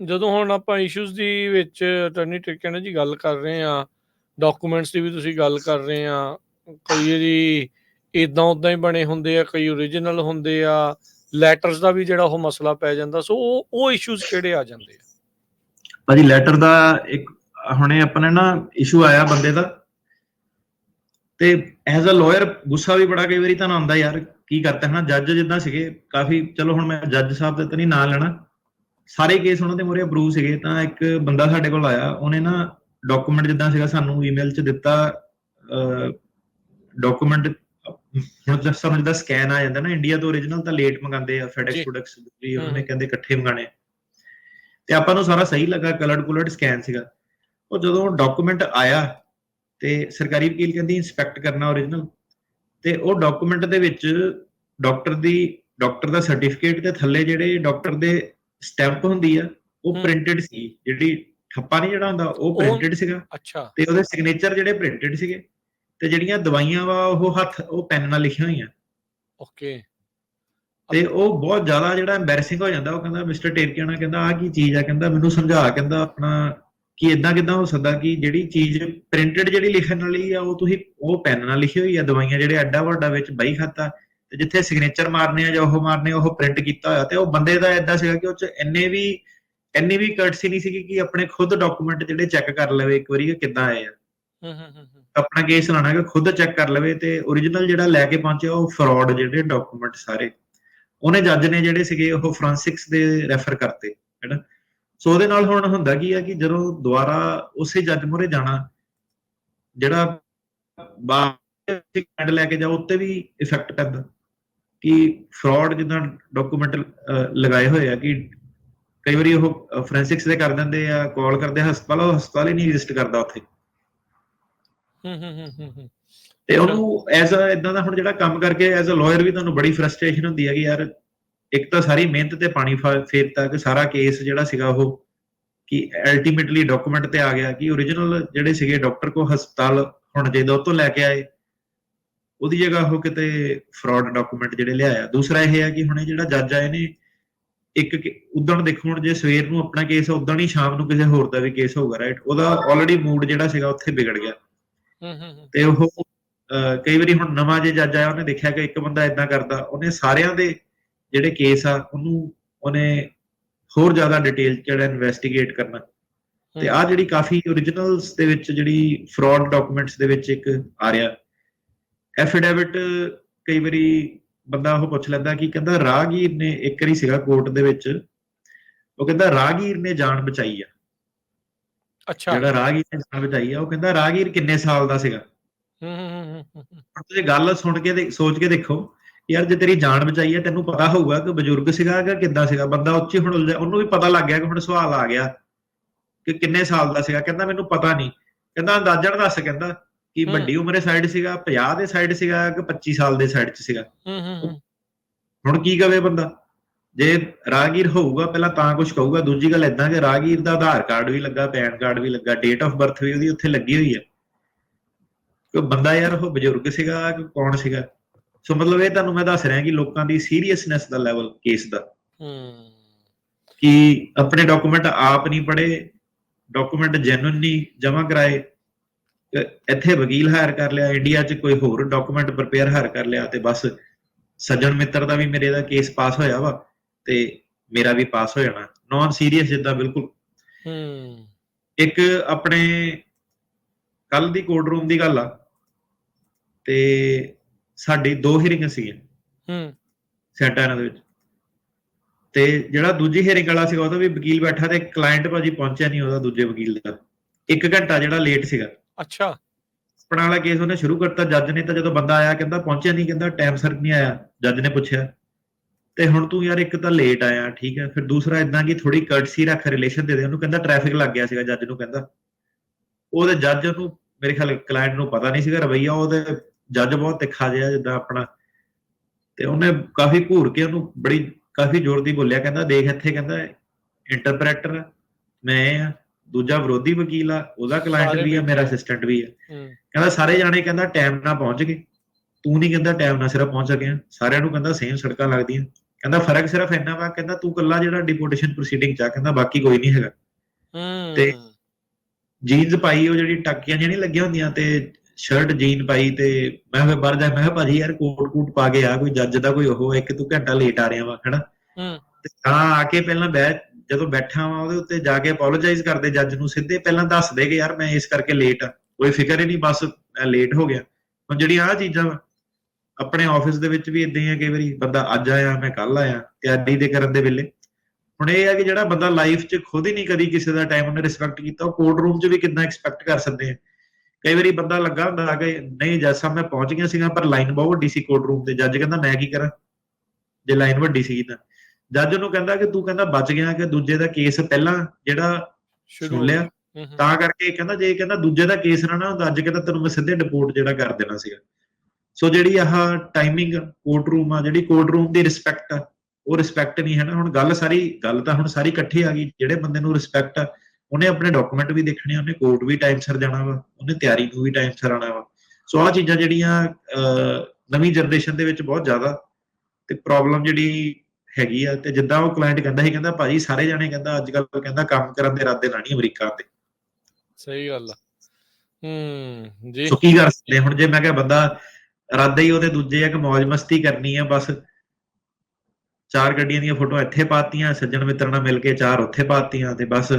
ਜਦੋਂ ਹੁਣ ਆਪਾਂ ਇਸ਼ੂਜ਼ ਦੀ ਵਿੱਚ ਅਟਾਰਨੀ ਟ੍ਰਿਕੈਂਡ ਜੀ ਗੱਲ ਕਰ ਰਹੇ ਆ ਡਾਕੂਮੈਂਟਸ ਦੀ ਵੀ ਤੁਸੀਂ ਗੱਲ ਕਰ ਰਹੇ ਆ ਕਈ ਵਾਰੀ ਇਦਾਂ ਉਦਾਂ ਹੀ ਬਣੇ ਹੁੰਦੇ ਆ, ਕਈ ਓਰੀਜਨਲ ਹੁੰਦੇ ਆ ਲੈਟਰਸ ਦਾ ਵੀ ਜਿਹੜਾ ਉਹ ਮਸਲਾ ਪੈ ਜਾਂਦਾ, ਸੋ ਉਹ ਉਹ ਇਸ਼ੂਜ਼ ਕਿਹੜੇ ਆ ਜਾਂਦੇ ਆ? ਭਾਜੀ ਲੈਟਰ ਦਾ ਇੱਕ, ਹੁਣੇ ਆਪਣੇ ਨਾ ਇਸ਼ੂ ਆਇਆ ਬੰਦੇ ਦਾ, ਤੇ ਐਜ਼ ਅ ਲਾਇਰ ਗੁੱਸਾ ਵੀ ਬੜਾ ਕਈ ਵਾਰੀ ਤਾਂ ਆਉਂਦਾ ਯਾਰ, ਕੀ ਕਰਤਾ ਹਨਾ, ਜੱਜ ਜਿੱਦਾਂ ਸੀਗੇ, ਕਾਫੀ, ਚਲੋ ਹੁਣ ਮੈਂ ਜੱਜ ਸਾਹਿਬ ਦਾ ਤਾਂ ਨਹੀਂ ਨਾਂ ਲੈਣਾ ਸਾਰੇ ਕੇਸ ਉਹਨਾਂ ਦੇ ਮੋਰੇ ਅਪਰੂਵ ਸੀਗੇ ਤਾਂ ਇੱਕ ਬੰਦਾ ਸਾਡੇ ਕੋਲ ਆਇਆ ਉਹਨੇ ਨਾ ਡਾਕੂਮੈਂਟ ਜਿੱਦਾਂ ਸੀਗਾ ਸਾਨੂੰ ਈਮੇਲ 'ਚ ਦਿੱਤਾ ਡਾਕੂਮੈਂਟ ਹੁਣ ਤਾਂ ਸਾਨੂੰ ਜਿੱਦਾਂ ਸਕੈਨ ਆ ਜਾਂਦਾ ਨਾ ਇੰਡੀਆ ਤੋਂ origignal ਤਾਂ ਲੇਟ ਮੰਗਾਉਂਦੇ ਆ। ਫੈਡੈਕਸ ਪ੍ਰੋਡਕਟਸ ਵੀ। ਉਹਨੇ ਕਹਿੰਦੇ ਇਕੱਠੇ ਮੰਗਾਣੇ ਤੇ ਆਪਾਂ ਨੂੰ ਸਾਰਾ ਸਹੀ ਲੱਗਾ ਕਲਰਡ ਕੁਲਰਡ ਸਕੈਨ ਸੀਗਾ ਉਹ ਜਦੋਂ ਡਾਕੂਮੈਂਟ ਆਇਆ ਤੇ ਸਰਕਾਰੀ ਵਕੀਲ ਕਹਿੰਦੀ ਇਨਸਪੈਕਟ ਕਰਨਾ origignal ਤੇ ਉਹ ਡਾਕੂਮੈਂਟ ਦੇ ਵਿੱਚ ਡਾਕਟਰ ਦੀ ਡਾਕਟਰ ਦਾ ਸਰਟੀਫਿਕੇਟ ਤੇ ਥੱਲੇ ਜਿਹੜੇ ਡਾਕਟਰ ਦੇ ਸਟੈਂਪ ਹੁੰਦੀ ਆ ਉਹ। ਪ੍ਰਿੰਟਡ ਸੀ ਜਿਹੜੀ ਠੱਪਾ ਨਹੀਂ ਜਿਹੜਾ ਹੁੰਦਾ ਉਹ ਉਹ- ਪ੍ਰਿੰਟਡ ਸੀਗਾ। ਅੱਛਾ। ਤੇ ਉਹਦੇ ਸਿਗਨੇਚਰ ਜਿਹੜੇ ਪ੍ਰਿੰਟਡ ਸੀਗੇ ਤੇ ਜਿਹੜੀਆਂ ਦਵਾਈਆਂ ਵਾ ਉਹ ਹੱਥ ਉਹ ਪੈਨ ਨਾਲ ਲਿਖੀਆਂ ਹੋਈਆਂ। ਓਕੇ। ਤੇ ਉਹ ਬਹੁਤ ਜ਼ਿਆਦਾ ਜਿਹੜਾ ਐਮਬੈਰਸਿੰਗ ਹੋ ਜਾਂਦਾ ਉਹ ਕਹਿੰਦਾ ਮਿਸਟਰ ਟੇਰਕੀਆਣਾ ਕਹਿੰਦਾ ਆ ਕੀ ਚੀਜ਼ ਆ? ਕਹਿੰਦਾ ਮੈਨੂੰ ਸਮਝਾ ਕਹਿੰਦਾ ਆਪਣਾ ਕਿ ਇਦਾਂ ਕਿਦਾਂ ਹੋ ਸਕਦਾ ਕਿ ਜਿਹੜੀ ਚੀਜ਼ ਪ੍ਰਿੰਟਡ ਜਿਹੜੀ ਲਿਖਣ ਵਾਲੀ ਆ ਉਹ ਤੁਸੀਂ ਉਹ ਪੈਨ ਨਾਲ ਲਿਖੀ ਹੋਈ ਆ ਦਵਾਈਆਂ ਜਿਹੜੇ ਐਡਾ ਵੱਡਾ ਵਿੱਚ ਬਈ ਖਾਤਾ ਤੇ ਜਿੱਥੇ ਸਿਗਨੇਚਰ ਮਾਰਨੇ ਆ ਜਾਂ ਉਹ ਮਾਰਨੇ ਉਹ ਪ੍ਰਿੰਟ ਕੀਤਾ ਹੋਇਆ ਤੇ ਉਹ ਬੰਦੇ ਦਾ ਐਦਾਂ ਸੀਗਾ ਕਿ ਉਹ ਚ ਇੰਨੇ ਵੀ ਇੰਨੀ ਵੀ ਕਰਟਸੀ ਨਹੀਂ ਸੀਗੀ ਕਿ ਆਪਣੇ ਖੁਦ ਡਾਕੂਮੈਂਟ ਜਿਹੜੇ ਚੈੱਕ ਕਰ ਲਵੇ ਇੱਕ ਵਾਰੀ ਕਿ ਕਿੱਦਾਂ ਆਏ ਆ। ਹੂੰ ਹੂੰ। ਆਪਣਾ ਕੇਸ ਲਾਣਾ ਕਿ ਖੁਦ ਚੈੱਕ ਕਰ ਲਵੇ ਤੇ origignal ਜਿਹੜਾ ਲੈ ਕੇ ਪਹੁੰਚਿਆ ਉਹ ਫਰਾਡ ਜਿਹੜੇ ਡਾਕੂਮੈਂਟ ਸਾਰੇ। ਉਹਨੇ ਜੱਜ ਨੇ ਜਿਹੜੇ ਸੀਗੇ ਉਹ ਫੋਰੈਂਸਿਕਸ ਦੇ ਰੈਫਰ ਕਰਤੇ ਹੈਨਾ? ਸੋ ਉਹਦੇ ਨਾਲ ਹੁਣ ਹੁੰਦਾ ਕੀ ਆ ਕਿ ਜਦੋਂ ਦੁਬਾਰਾ ਉਸੇ ਜੱਜ ਮੂਹਰੇ ਜਾਣਾ ਜਿਹੜਾ ਬਾਅਦ ਲੈ ਕੇ ਜਾਓ ਉੱਤੇ ਵੀ ਇਫੈਕਟ ਪੈਂਦਾ। ਕਿ ਫਰਾਡ ਜਿੱਦਾਂ ਡਾਕੂਮੈਂਟ ਲਗਾਏ ਹੋਏ ਆ ਕਿ ਕਈ ਵਾਰੀ ਉਹ ਫੋਰੈਂਸਿਕਸ ਦੇ ਕਰ ਦਿੰਦੇ ਆ ਕਾਲ ਕਰਦੇ ਆ ਹਸਪਤਾਲ ਉਹ ਹਸਪਤਾਲ ਹੀ ਨਹੀਂ ਰਜਿਸਟ ਕਰਦਾ ਉੱਥੇ। ਹੂੰ ਹੂੰ ਹੂੰ ਹੂੰ ਹੂੰ। ਤੇ ਉਹਨੂੰ ਐਜ਼ ਅ ਇਦਾਂ ਦਾ ਹੁਣ ਜਿਹੜਾ ਕੰਮ ਕਰਕੇ ਐਜ਼ ਅ ਲਾਇਰ ਵੀ ਤੁਹਾਨੂੰ ਬੜੀ ਫਰਸਟ੍ਰੇਸ਼ਨ ਹੁੰਦੀ ਹੈ ਕਿ ਯਾਰ ਇੱਕ ਤਾਂ ਸਾਰੀ ਮਿਹਨਤ ਤੇ ਪਾਣੀ ਫੇਰਤਾ ਕਿ ਸਾਰਾ ਕੇਸ ਜਿਹੜਾ ਸੀਗਾ ਉਹ ਕਿ ਅਲਟੀਮੇਟਲੀ ਡਾਕੂਮੈਂਟ ਤੇ ਆ ਗਿਆ ਕਿ origignal ਜਿਹੜੇ ਸੀਗੇ ਡਾਕਟਰ ਕੋ ਹਸਪਤਾਲ ਹੁਣ ਜੇ ਤੋਂ ਲੈ ਕੇ ਆਏ ਉਹਦੀ ਜਗ੍ਹਾ ਉਹ ਕਿਤੇ ਫਰਾਡ ਡਾਕੂਮੈਂਟ ਜਿਹੜੇ ਲਿਆਇਆ। ਦੂਸਰਾ ਇਹ ਹੈ ਕਿ ਹੁਣੇ ਜਿਹੜਾ ਜੱਜ ਆਏ ਨੇ ਇੱਕ ਉਦਣ ਦੇਖੋ ਹੁਣ ਜੇ ਸਵੇਰ ਨੂੰ ਆਪਣਾ ਕੇਸ ਉਦਣ ਹੀ ਸ਼ਾਮ ਨੂੰ ਕਿਸੇ ਹੋਰ ਦਾ ਵੀ ਕੇਸ ਹੋਊਗਾ ਰਾਈਟ ਉਹਦਾ ਆਲਰੇਡੀ ਮੂਡ ਜਿਹੜਾ ਸੀਗਾ ਉੱਥੇ ਵਿਗੜ ਗਿਆ। ਹੂੰ ਹੂੰ ਤੇ ਉਹ ਕਈ ਵਾਰੀ ਹੁਣ ਨਵਾਂ ਜੇ ਜੱਜ ਆਇਆ ਉਹਨੇ ਦੇਖਿਆ ਕਿ ਇੱਕ ਬੰਦਾ ਇਦਾਂ ਕਰਦਾ ਉਹਨੇ ਸਾਰਿਆਂ ਦੇ ਜਿਹੜੇ ਕੇਸ ਆ ਉਹਨੂੰ ਉਹਨੇ ਹੋਰ ਜ਼ਿਆਦਾ ਡਿਟੇਲ ਜਿਹੜਾ ਇਨਵੈਸਟੀਗੇਟ ਕਰਨਾ। ਤੇ ਆ ਜਿਹੜੀ ਕਾਫੀ originals ਦੇ ਵਿੱਚ ਜਿਹੜੀ ਫਰਾਡ ਡਾਕੂਮੈਂਟਸ ਦੇ ਵਿੱਚ ਇੱਕ ਆ ਰਿਹਾ। ਐਫੀਡੇਵਿਟ ਕਈ ਵਾਰੀ ਬੰਦਾ ਉਹ ਪੁੱਛ ਲੈਂਦਾ ਕਿ ਕਹਿੰਦਾ ਰਾਹਗੀਰ ਨੇ ਇੱਕ ਵਾਰੀ ਸੀਗਾ ਕੋਰਟ ਦੇ ਵਿੱਚ ਉਹ ਕਹਿੰਦਾ ਰਾਹਗੀਰ ਨੇ ਜਾਨ ਬਚਾਈ ਆ। ਅੱਛਾ। ਜਿਹੜਾ ਰਾਹਗੀਰ ਨੇ ਜਾਨ ਬਚਾਈ ਆ ਉਹ ਕਹਿੰਦਾ ਰਾਹਗੀਰ ਕਿੰਨੇ ਸਾਲ ਦਾ ਸੀਗਾ। ਹੂੰ ਹੂੰ ਹੂੰ ਤੁਸੀਂ ਗੱਲ ਸੁਣ ਕੇ ਤੇ ਸੋਚ ਕੇ ਦੇਖੋ ਯਾਰ ਜੇ ਤੇਰੀ ਜਾਨ ਬਚਾਈ ਹੈ ਤੈਨੂੰ ਪਤਾ ਹੋਊਗਾ ਕਿ ਬਜ਼ੁਰਗ ਸੀਗਾ ਕਿ ਕਿੱਦਾਂ ਸੀਗਾ। ਬੰਦਾ ਉੱਚੀ ਹੁਣ ਉਲਝਿਆ- ਉਹਨੂੰ ਵੀ ਪਤਾ ਲੱਗ ਗਿਆ ਕਿ ਹੁਣ ਸਵਾਲ ਆ ਗਿਆ ਕਿ ਕਿੰਨੇ ਸਾਲ ਦਾ ਸੀਗਾ। ਕਹਿੰਦਾ ਮੈਨੂੰ ਪਤਾ ਨਹੀਂ। ਕਹਿੰਦਾ ਅੰਦਾਜ਼ਨ ਦੱਸ ਕਹਿੰਦਾ ਕਿ। ਵੱਡੀ ਉਮਰੇ ਸਾਈਡ ਸੀਗਾ 50 ਦੇ ਸਾਈਡ ਸੀਗਾ ਕਿ 25 ਸਾਲ ਦੇ ਸਾਈਡ 'ਚ ਸੀਗਾ। ਹੂੰ ਹੂੰ ਹੁਣ ਕੀ ਕਵੇ ਬੰਦਾ? ਜੇ ਰਾਹਗੀਰ ਹੋਊਗਾ ਪਹਿਲਾਂ ਤਾਂ ਕੁਝ ਕਹੂਗਾ ਦੂਜੀ ਗੱਲ ਇਦਾਂ ਕਿ ਰਾਹਗੀਰ ਦਾ ਆਧਾਰ ਕਾਰਡ ਵੀ ਲੱਗਾ ਪੈਨ ਕਾਰਡ ਵੀ ਲੱਗਾ ਡੇਟ ਆਫ ਬਰਥ ਵੀ ਉਹਦੀ ਉੱਥੇ ਲੱਗੀ ਹੋਈ ਹੈ ਕਿ ਬੰਦਾ ਯਾਰ ਉਹ ਬਜ਼ੁਰਗ ਸੀਗਾ ਕਿ ਕੌਣ ਸੀਗਾ? ਸੋ ਮਤਲਬ ਇਹ ਤੁਹਾਨੂੰ ਮੈਂ ਦੱਸ ਰਿਹਾ ਕਿ ਲੋਕਾਂ ਦੀ ਸੀਰੀਅਸਨੈਸ ਦਾ ਲੈਵਲ ਕੇਸ ਦਾ। ਹੂੰ। ਕਿ ਆਪਣੇ ਡਾਕੂਮੈਂਟ ਆਪ ਨਹੀਂ ਪੜੇ ਡਾਕੂਮੈਂਟ ਜੈਨੂਇਨ ਨਹੀਂ ਜਮ੍ਹਾਂ ਕਰਾਏ ਇੱਥੇ ਵਕੀਲ ਹਾਇਰ ਕਰ ਲਿਆ ਇੰਡੀਆ 'ਚ ਕੋਈ ਹੋਰ ਡਾਕੂਮੈਂਟ ਪ੍ਰਪੇਅਰ ਹਾਇਰ ਕਰ ਲਿਆ ਤੇ ਬਸ ਸੱਜਣ ਮਿੱਤਰ ਦਾ ਵੀ ਮੇਰੇ ਦਾ ਕੇਸ ਪਾਸ ਹੋਇਆ ਵਾ ਤੇ ਮੇਰਾ ਵੀ ਪਾਸ ਹੋ ਜਾਣਾ। ਨਾਨ ਸੀਰੀਅਸ ਜਿੱਦਾਂ ਬਿਲਕੁਲ। ਹੂੰ। ਇੱਕ ਆਪਣੇ ਕੱਲ ਦੀ ਕੋਰਟ ਰੂਮ ਦੀ ਗੱਲ ਆ ਤੇ ਸਾਡੀ ਦੋ ਹੀਰਿੰਗ ਸੀਗੀਆਂ। ਹੂੰ। ਸੈਂਟਾਨਾ ਦੇ ਵਿੱਚ। ਤੇ ਜਿਹੜਾ ਦੂਜੀ ਹੀਅਰਿੰਗ ਵਾਲਾ ਸੀਗਾ ਉਹਦਾ ਵੀ ਵਕੀਲ ਬੈਠਾ ਤੇ ਕਲਾਇੰਟ ਭਾਜੀ ਪਹੁੰਚਿਆ ਨਹੀਂ ਉਹਦਾ ਦੂਜੇ ਵਕੀਲ ਦਾ। ਇੱਕ ਘੰਟਾ ਜਿਹੜਾ ਲੇਟ ਸੀਗਾ। ਅੱਛਾ। ਆਪਣਾ ਵਾਲਾ ਕੇਸ ਉਹਨੇ ਸ਼ੁਰੂ ਕਰਤਾ, ਜੱਜ ਨੇ ਤਾਂ ਜਦੋਂ ਬੰਦਾ ਆਇਆ ਕਹਿੰਦਾ ਪਹੁੰਚਿਆ ਨਹੀਂ ਕਹਿੰਦਾ ਟਾਈਮ ਸਰ ਨਹੀਂ ਆਇਆ, ਜੱਜ ਨੇ ਪੁੱਛਿਆ। ਤੇ ਹੁਣ ਤੂੰ ਯਾਰ ਇੱਕ ਤਾਂ ਲੇਟ ਆਇਆ, ਠੀਕ ਹੈ, ਫਿਰ ਦੂਸਰਾ ਇਦਾਂ ਕਿ ਥੋੜੀ ਕਰਟਸੀ ਰੱਖ ਰਿਲੇਸ਼ਨ ਦੇ ਦੇ, ਉਹਨੂੰ ਕਹਿੰਦਾ ਟ੍ਰੈਫਿਕ ਲੱਗ ਗਿਆ ਸੀਗਾ ਜੱਜ ਨੂੰ ਕਹਿੰਦਾ। ਉਹਦੇ ਜੱਜ ਨੂੰ, ਮੇਰੇ ਖਿਆਲ ਕਲਾਇੰਟ ਨੂੰ ਪਤਾ ਨਹੀਂ ਸੀਗਾ, ਰਵਈਆ ਉਹਦੇ ਜੱਜ ਬਹੁਤ ਤਿੱਖਾ ਜਿਹਾ ਜਿੱਦਾਂ ਆਪਣਾ। ਤੇ ਉਹਨੇ ਕਾਫੀ ਘੂਰ ਕੇ ਉਹਨੂੰ ਬੜੀ, ਕਾਫੀ ਜ਼ੋਰ ਦੀ ਬੋਲਿਆ, ਕਹਿੰਦਾ ਦੇਖ ਇੱਥੇ, ਕਹਿੰਦਾ ਇੰਟਰਪ੍ਰੈਟਰ ਮੈਂ ਆ। ਦੂਜਾ ਵਿਰੋਧੀ ਵਕੀਲ ਆ ਉਹਦਾ ਕਲਾਇੰਟ ਸਾਰੇ ਵੀ ਆ ਮੇਰਾ ਅਸਿਸਟੈਂਟ ਵੀ ਆ। ਕਹਿੰਦਾ ਸਾਰੇ ਜਾਣੇ ਕਹਿੰਦਾ ਟਾਈਮ ਨਾਲ ਪਹੁੰਚ ਗਏ। ਤੂੰ ਨਹੀਂ ਕਹਿੰਦਾ ਟਾਈਮ ਨਾਲ ਸਿਰਫ ਪਹੁੰਚ ਸਕਿਆ। ਸਾਰਿਆਂ ਨੂੰ ਕਹਿੰਦਾ ਸੇਮ ਸੜਕਾਂ ਲੱਗਦੀਆਂ। ਕਹਿੰਦਾ ਫ਼ਰਕ ਸਿਰਫ ਇੰਨਾ ਵਾ ਕਹਿੰਦਾ ਤੂੰ ਕੱਲਾ ਜਿਹੜਾ ਡਿਪੋਰਟੇਸ਼ਨ ਪ੍ਰੋਸੀਡਿੰਗ ਚ ਆ ਕਹਿੰਦਾ ਬਾਕੀ ਕੋਈ ਨਹੀਂ ਹੈਗਾ। ਤੇ ਜੀਨਸ ਪਾਈ ਉਹ ਜਿਹੜੀ ਟਾਕੀਆਂ ਜਿਹੜੀਆਂ ਨਹੀਂ ਲੱਗੀਆਂ ਹੁੰਦੀਆਂ ਤੇ ਸ਼ਰਟ ਜੀਨ ਪਾਈ ਤੇ ਮੈਂ ਫਿਰ ਬਾਹਰ ਜਾ ਮੈਂ ਕਿਹਾ ਭਾਜੀ ਯਾਰ ਕੋਟ ਕੂਟ ਪਾ ਕੇ ਆ ਕੋਈ ਜੱਜ ਦਾ ਕੋਈ ਉਹ ਇੱਕ ਤੂੰ ਘੰਟਾ ਲੇਟ ਆ ਰਿਹਾ ਵਾ ਹਨਾ? ਹੂੰ। ਆ ਕੇ ਪਹਿਲਾਂ ਬਹਿ ਜਦੋਂ ਬੈਠਾ ਵਾਂ ਉਹਦੇ ਉੱਤੇ ਜਾ ਕੇ ਅਪੋਲੋਜਾਈਜ਼ ਕਰਦੇ ਜੱਜ ਨੂੰ, ਸਿੱਧੇ ਪਹਿਲਾਂ ਦੱਸ ਦੇ ਕਿ ਯਾਰ ਮੈਂ ਇਸ ਕਰਕੇ ਲੇਟ ਆ। ਕੋਈ ਫਿਕਰ ਹੀ ਨਹੀਂ, ਬਸ ਲੇਟ ਹੋ ਗਿਆ। ਹੁਣ ਜਿਹੜੀਆਂ ਆ ਚੀਜ਼ਾਂ ਆਪਣੇ ਆਫਿਸ ਦੇ ਵਿੱਚ ਵੀ ਇਦਾਂ ਹੀ ਆ, ਕਈ ਵਾਰੀ ਬੰਦਾ ਅੱਜ ਆਇਆ, ਮੈਂ ਕੱਲ ਆਇਆ ਤਿਆਰੀ ਦੇ ਕਰਨ ਦੇ ਵੇਲੇ। ਹੁਣ ਇਹ ਆ ਕਿ ਜਿਹੜਾ ਬੰਦਾ ਲਾਈਫ 'ਚ ਖੁਦ ਹੀ ਨਹੀਂ ਕਦੀ ਕਿਸੇ ਦਾ ਟਾਈਮ ਉਹਨੇ ਰਿਸਪੈਕਟ ਕੀਤਾ, ਉਹ ਕੋਰਟ ਰੂਮ 'ਚ ਵੀ ਕਿੰਨਾ ਐਕਸਪੈਕਟ ਕਰ ਸਕਦੇ ਆ। ਕਈ ਵਾਰੀ ਬੰਦਾ ਲੱਗਾ ਹੁੰਦਾ ਕਿ ਨਹੀਂ, ਜੱਜ ਸਾਹਿਬ ਮੈਂ ਪਹੁੰਚ ਗਿਆ ਸੀਗਾ, ਪਰ ਲਾਈਨ ਬਹੁਤ ਵੱਡੀ ਸੀ ਕੋਰਟ ਰੂਮ ਤੇ। ਜੱਜ ਕਹਿੰਦਾ, ਮੈਂ ਕੀ ਕਰਾਂ? ਜੇ ਲਾਈਨ ਵੱਡੀ ਸੀਗੀ ਤਾਂ। ਜੱਜ ਨੂੰ ਕਹਿੰਦਾ ਕਿ ਤੂੰ ਕਹਿੰਦਾ ਬਚ ਗਿਆ ਕਿ ਦੂਜੇ ਦਾ ਕੇਸ ਪਹਿਲਾਂ ਜਿਹੜਾ ਸੁਣ ਲਿਆ। ਤਾਂ ਕਰਕੇ ਕਹਿੰਦਾ ਜੇ ਕਹਿੰਦਾ ਦੂਜੇ ਦਾ ਕੇਸ ਨਾ ਨਾ ਹੁੰਦਾ ਅੱਜ ਕਹਿੰਦਾ ਤੈਨੂੰ ਮੈਂ ਸਿੱਧੇ ਡਿਪੋਰਟ ਜਿਹੜਾ ਕਰ ਦੇਣਾ ਸੀਗਾ। ਸੋ ਜਿਹੜੀ ਆਹ ਟਾਈਮਿੰਗ ਕੋਰਟ ਰੂਮ ਆ ਜਿਹੜੀ ਕੋਰਟ ਰੂਮ ਦੀ ਰਿਸਪੈਕਟ ਆ ਉਹ ਰਿਸਪੈਕਟ ਨਹੀਂ ਹੈ ਨਾ। ਹੁਣ ਗੱਲ ਸਾਰੀ ਗੱਲ ਤਾਂ ਹੁਣ ਸਾਰੀ ਇਕੱਠੀ ਆ ਗਈ। ਜਿਹੜੇ ਬੰਦੇ ਨੂੰ ਰਿਸਪੈਕਟ ਆ ਉਹਨੇ ਆਪਣੇ ਡਾਕੂਮੈਂਟ ਵੀ ਦੇਖਣੇ ਆ, ਉਹਨੇ ਕੋਰਟ ਵੀ ਟਾਈਮ ਸਿਰ ਜਾਣਾ ਵਾ ਉਹਨੇ ਤਿਆਰੀ ਨੂੰ ਵੀ ਟਾਈਮ ਸਿਰ ਆਣਾ ਵਾ। ਸੋ ਆਹ ਚੀਜ਼ਾਂ ਜਿਹੜੀਆਂ ਨਵੀਂ ਜਨਰੇਸ਼ਨ ਦੇ ਵਿੱਚ ਬਹੁਤ ਜ਼ਿਆਦਾ ਤੇ ਪ੍ਰੋਬਲਮ ਜਿਹੜੀ ਹੈਗੀ ਆ ਤੇ ਜਿੱਦਾਂ ਉਹ ਕਲਾਇੰਟ ਕਹਿੰਦਾ ਸੀ ਕਹਿੰਦਾ ਭਾਜੀ ਸਾਰੇ ਜਾਣੇ ਕਹਿੰਦਾ ਅੱਜ ਕੱਲ ਕਹਿੰਦਾ ਕੰਮ ਕਰਨ ਦੇ ਇਰਾਦੇ ਨਾਲ ਨਹੀਂ ਅਮਰੀਕਾ ਦੇ। ਸਹੀ ਗੱਲ ਆ। ਹੂੰ ਜੀ। ਸੋ ਕੀ ਕਰ ਸਕਦੇ? ਹੁਣ ਜੇ ਮੈਂ ਕਿਹਾ ਬੰਦਾ ਇਰਾਦਾ ਹੀ ਉਹਦੇ ਦੂਜੇ ਆ ਕਿ ਮौज ਮਸਤੀ ਕਰਨੀ ਆ ਬਸ ਚਾਰ ਗੱਡੀਆਂ ਦੀਆਂ ਫੋਟੋ ਇੱਥੇ ਪਾਤੀਆਂ ਸੱਜਣ ਮਿੱਤਰ ਨਾਲ ਮਿਲ ਕੇ ਚਾਰ ਉੱਥੇ ਪਾਤੀਆਂ ਤੇ ਬਸ